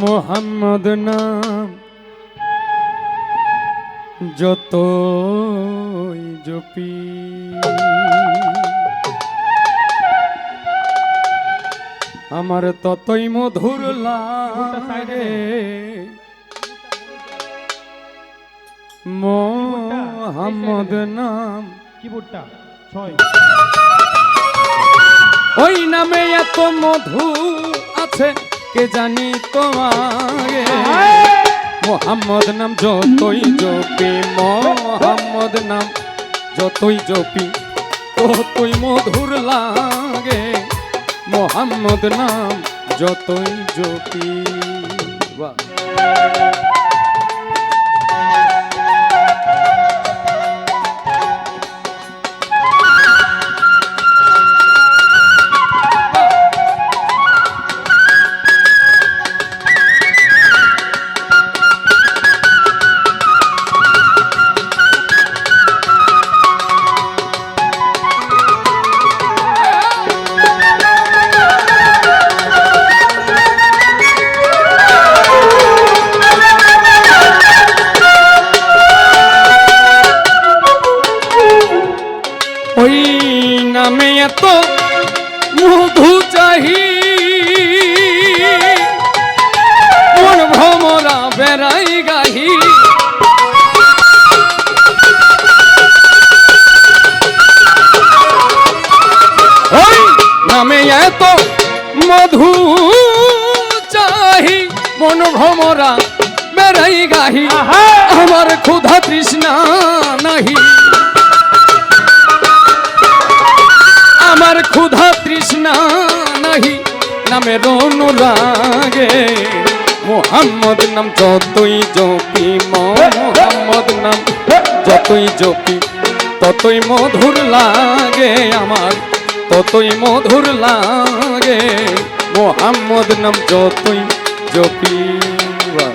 মোহাম্মদ নাম। যত জপি। আমার ততই মধুর লাগে। মোহাম্মদ নাম। কিবোর্ডটা ছয়। ওই নামে এত মধু আছে। কে জানি তোমারে? মোহাম্মদ নাম যতই জপি, মোহাম্মদ নাম যতই জপি, ততই মধুর লাগে। মোহাম্মদ নাম যতই জপি, বাহ। ওই নামে এত মধু চাহি। মন ভ্রমরা বেড়াই গাহি। ওই নামে এত মধু চাহি। মন ভ্রমরা বেড়াই গাহি। আমার ক্ষুধা তৃষ্ণা নাহি। আমার ক্ষুধা তৃষ্ণা নাহি নামের অনুরাগে মোহাম্মদ নাম যতই জপি, মোহাম্মদ নাম যতই জপি, ততই মধুর লাগে আমার, ততই মধুর লাগে মোহাম্মদ নাম যতই জপি বাহ।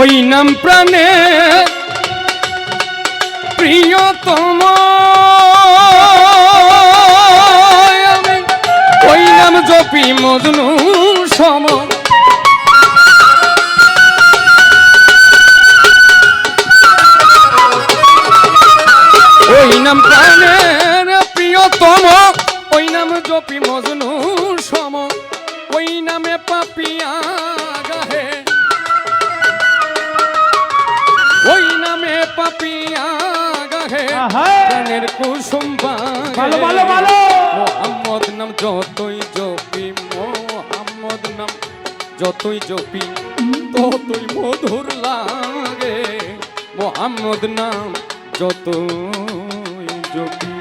ওই নাম প্রাণে প্রিয়তম। আমি ওই নাম জপি মজনু সম। প্রাণের প্রিয়তম। ওই নাম জপি পাপিয়া গাহে! প্রাণের কুসুম ভালো ভালো ভালো! মোহাম্মদ নাম যতই জপি মোহাম্মদ নাম যতই জপি ততই মধুর লাগে। মোহাম্মদ নাম যতই জপি।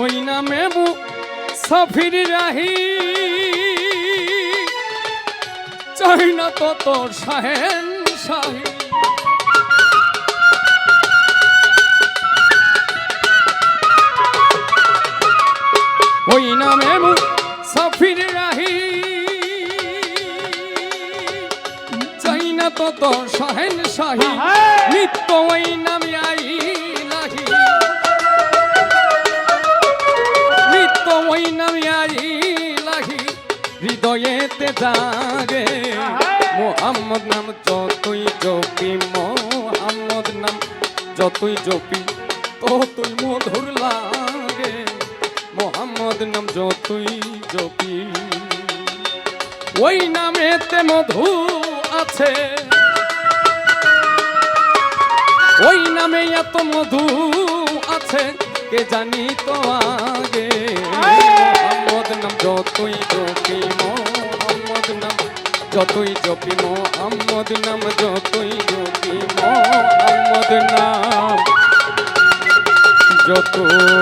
ওই নামে বু সফির রাহি। চাই না তো তোর সাহেন সাহি ওই নামে বু সফির রাহি। চাই না তো তোর সাহেন সাহি নিত্য ওই নামে আই ওই নামে আই লাহি হৃদয়েতে জাগে। মোহাম্মদ নাম যতই জপি, মোহাম্মদ নাম যতই জপি, ততই মধুর লাগে। মোহাম্মদ নাম যতই জপি, ওই নামেতে মধু আছে। ওই নামে এত মধু আছে। কে জানি তো আগে? মোহাম্মদ নাম যতই জপি, মোহাম্মদ নাম যতই জপি, মোহাম্মদ নাম যতই জপি, মোহাম্মদ নাম যতই